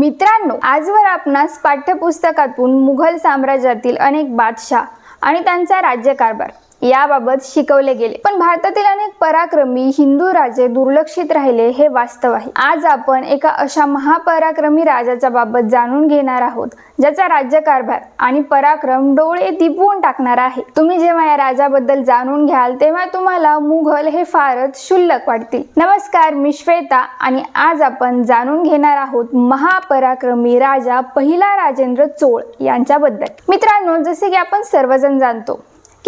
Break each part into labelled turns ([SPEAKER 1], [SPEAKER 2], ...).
[SPEAKER 1] मित्रांनो आजवर आपणास पाठ्यपुस्तकातून मुघल साम्राज्यातील अनेक बादशाह आणि त्यांचा राज्यकारभार याबाबत शिकवले गेले. पण भारतातील अनेक पराक्रमी हिंदू राजे दुर्लक्षित राहिले हे वास्तव आहे. आज आपण एका अशा महापराक्रमी राजाच्या बाबत जाणून घेणार आहोत ज्याचा राज्यकारभार आणि पराक्रम डोळे दिपवून टाकणार आहे. तुम्ही जेव्हा या राजाबद्दल जाणून घ्याल तेव्हा तुम्हाला मुघल हे फारच क्षुल्लक वाटतील. नमस्कार मी श्वेता आणि आज आपण जाणून घेणार आहोत महापराक्रमी राजा पहिला राजेंद्र चोळ यांच्याबद्दल. मित्रांनो जसे की आपण सर्वजण जाणतो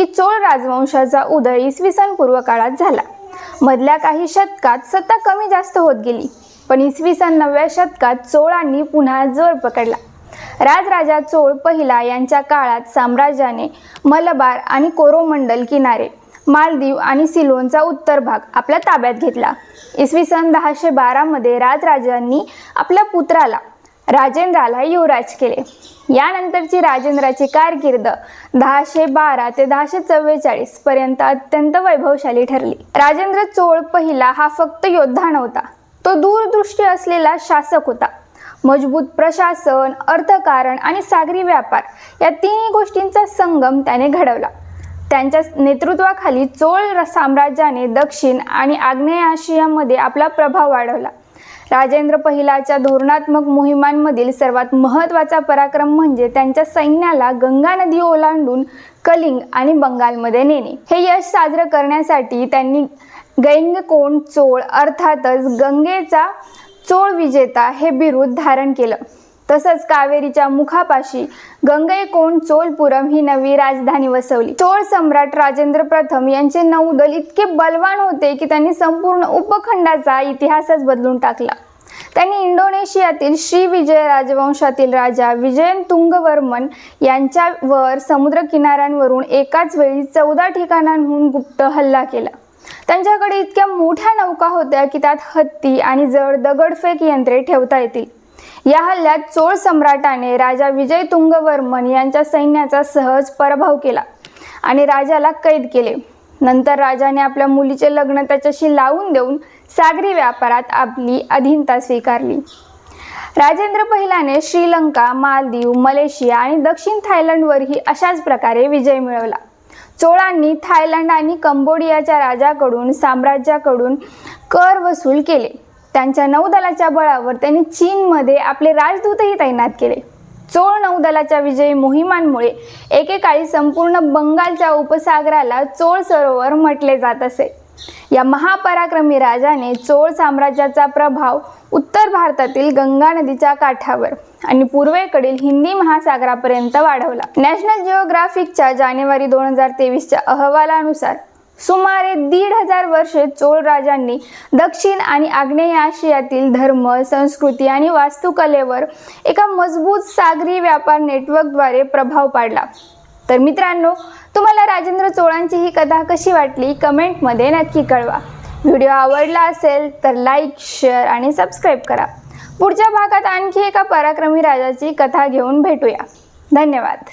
[SPEAKER 1] की चोळ राजवंशाचा उदय इसवी सन पूर्व काळात झाला. मधल्या काही शतकात सत्ता कमी जास्त होत गेली पण इसवी सन नवव्या शतकात चोळांनी पुन्हा जोर पकडला. राजराजा चोळ पहिला यांच्या काळात साम्राज्याने मलबार आणि कोरोमंडल किनारे मालदीव आणि सिलोनचा उत्तर भाग आपल्या ताब्यात घेतला. इसवी सन दहाशे बारामध्ये राजराजांनी आपल्या पुत्राला राजेंद्राला युवराज केले. यानंतरची राजेंद्राची कारकीर्द दहाशे बारा ते दहाशे चव्वेचाळीस पर्यंत अत्यंत वैभवशाली ठरली. राजेंद्र चोळ पहिला हा फक्त योद्धा नव्हता. तो दूरदृष्टी असलेला शासक होता. मजबूत प्रशासन अर्थकारण आणि सागरी व्यापार या तिन्ही गोष्टींचा संगम त्याने घडवला. त्यांच्या नेतृत्वाखाली चोळ साम्राज्याने दक्षिण आणि आग्नेय आशियामध्ये आपला प्रभाव वाढवला. राजेंद्र पहिलाच्या धोरणात्मक मोहिमांमधील सर्वात महत्त्वाचा पराक्रम म्हणजे त्यांच्या सैन्याला गंगा नदी ओलांडून कलिंग आणि बंगालमध्ये नेणे. हे यश साजरं करण्यासाठी त्यांनी गैंगकोंड चोळ अर्थातच गंगेचा चोळ विजेता हे बिरुद धारण केलं. तसंच कावेरीच्या मुखापाशी गंगैकोंड चोलपुरम ही नवी राजधानी वसवली. चोळ सम्राट राजेंद्र प्रथम यांचे नौदल इतके बलवान होते की त्यांनी संपूर्ण उपखंडाचा इतिहासच बदलून टाकला. त्यांनी इंडोनेशियातील श्री विजय राजवंशातील राजा विजयन तुंगवर्मन यांच्यावर समुद्र किनाऱ्यांवरून एकाच वेळी चौदा ठिकाणांहून गुप्त हल्ला केला. त्यांच्याकडे इतक्या मोठ्या नौका होत्या की त्यात हत्ती आणि जड दगडफेक यंत्रे ठेवता येतील. या हल्ल्यात चोळ सम्राटाने राजा विजय तुंगवर्मन यांच्या सैन्याचा सहज पराभव केला आणि राजाला कैद केले. नंतर राजाने आपल्या मुलीचे लग्न त्याच्याशी लावून देऊन सागरी व्यापारात आपली अधीनता स्वीकारली. राजेंद्र पहिल्याने श्रीलंका मालदीव मलेशिया आणि दक्षिण थायलंडवरही अशाच प्रकारे विजय मिळवला. चोळांनी थायलंड आणि कंबोडियाच्या राजाकडून साम्राज्याकडून कर वसूल केले. त्यांच्या नौदलाच्या बळावर त्यांनी चीनमध्ये आपले राजदूतही तैनात केले. चोळ नौदलाच्या विजयी मोहिमांमुळे एकेकाळी संपूर्ण बंगालच्या उपसागराला चोळ सरोवर म्हटले जात असे. या महापराक्रमी राजाने चोळ साम्राज्याचा प्रभाव उत्तर भारतातील गंगा नदीच्या काठावर आणि पूर्वेकडील हिंदी महासागरापर्यंत वाढवला. नॅशनल जिओग्राफिकच्या जानेवारी दोन हजार तेवीसच्या अहवालानुसार सुमारे दीड हजार वर्षे चोळ राजांनी दक्षिण आणि आग्नेय आशियातील धर्म संस्कृती आणि वास्तुकलेवर एका मजबूत सागरी व्यापार नेटवर्कद्वारे प्रभाव पाडला. तर मित्रांनो तुम्हाला राजेंद्र चोळांची ही कथा कशी वाटली? कमेंटमध्ये नक्की कळवा. व्हिडिओ आवडला असेल तर लाईक शेअर आणि सबस्क्राईब करा. पुढच्या भागात आणखी एका पराक्रमी राजाची कथा घेऊन भेटूया. धन्यवाद.